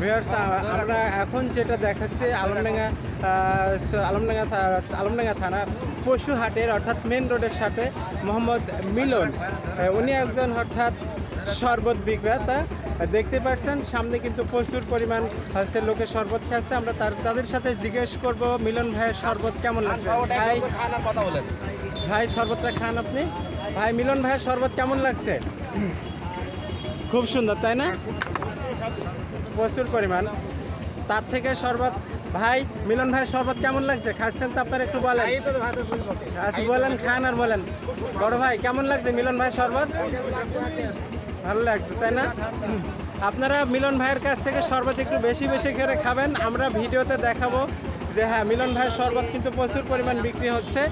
Viewers আমরা এখন যেটা দেখাচ্ছি আলমডাঙ্গা আলমডাঙ্গা আলমডাঙ্গা থানার পশু হাটের অর্থাৎ মেন রোডের সাথে মোহাম্মদ মিলন। উনি একজন অর্থাৎ শরবত বিক্রেতা। দেখতে পাচ্ছেন সামনে কিন্তু প্রচুর পরিমাণ হচ্ছে লোকে শরবত খাচ্ছে। আমরা তার তাদের সাথে জিজ্ঞেস করব মিলন ভাইয়ের শরবত কেমন লাগছে? ভাই ভাই শরবতটা খান আপনি। ভাই মিলন ভাইয়ের শরবত কেমন লাগছে? খুব সুন্দর তাই না? প্রচুর পরিমাণ। তার থেকে শরবত ভাই মিলন ভাই শরবত কেমন লাগছে? খাচ্ছেন তো আপনার একটু বলেন। আচ্ছা বলেন খান আর বলেন। বড় ভাই কেমন লাগছে মিলন ভাই শরবত? ভালো লাগছে তাই না? আপনারা মিলন ভাইয়ের কাছ থেকে শরবত একটু বেশি বেশি করে খাবেন। আমরা ভিডিওতে দেখাবো যে হ্যাঁ মিলন ভাইয়ের শরবত কিন্তু প্রচুর পরিমাণ বিক্রি হচ্ছে।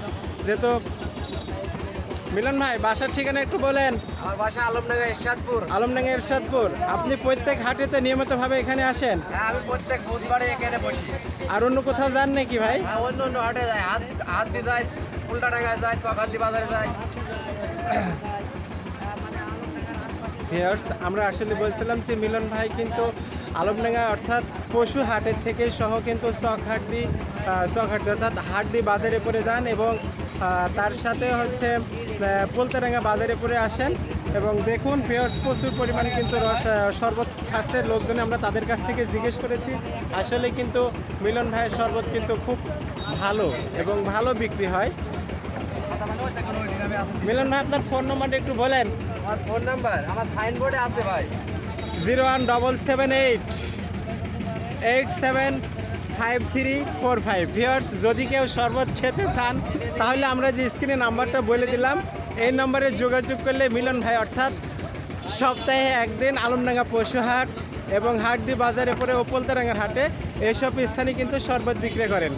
যেহেতু মিলন ভাই বাসার ঠিকানা একটু বলেন। আমার বাসা আলমডাঙ্গা এরশাদপুর আলমডাঙ্গা এরশাদপুর আপনি প্রত্যেক হাটেতে নিয়মিতভাবে এখানে আসেন? হ্যাঁ আমি প্রত্যেক বুধবারে এখানে বসি। আর অন্য কোথাও যান নাকি ভাই? হ্যাঁ অন্য অন্য হাটে যায় হাত হাত দিয়ে যায় উল্টা ডাঙ্গায় যায় সকান্দি বাজারে যায় ভিউয়ার্স আমরা আসলে বলছিলাম যে মিলন ভাই কিন্তু আলমডাঙ্গা অর্থাৎ পশু হাটের থেকে সহ কিন্তু চকহাটদি চকহাটদি অর্থাৎ হাটদি বাজারে পরে যান এবং তার সাথে হচ্ছে পোলতারাঙ্গা বাজারে পরে আসেন। এবং দেখুন ভিউয়ার্স প্রচুর পরিমাণে কিন্তু রস শরবত খাচ্ছে। লোকজন আমরা তাদের কাছ থেকে জিজ্ঞেস করেছি। আসলে কিন্তু মিলন ভাইয়ের শরবত কিন্তু খুব ভালো এবং ভালো বিক্রি হয়। মিলন ভাই আপনার ফোন নম্বরটা একটু বলেন। আমার ফোন নাম্বার আমার সাইনবোর্ডে আছে ভাই। Zero one double seven eight eight seven five three four five viewers যদি কেউ শরবত খেতে চান, তাহলে আমরা যে স্ক্রিনে নাম্বারটা বলে দিলাম, এই নম্বরে যোগাযোগ করলে মিলন ভাই, অর্থাৎ সপ্তাহে একদিন আলমডাঙ্গা পশু হাট এবং হাটদি বাজারে পরে ওপলতারাঙ্গার হাটে এসব স্থানে কিন্তু শরবত বিক্রি করেন।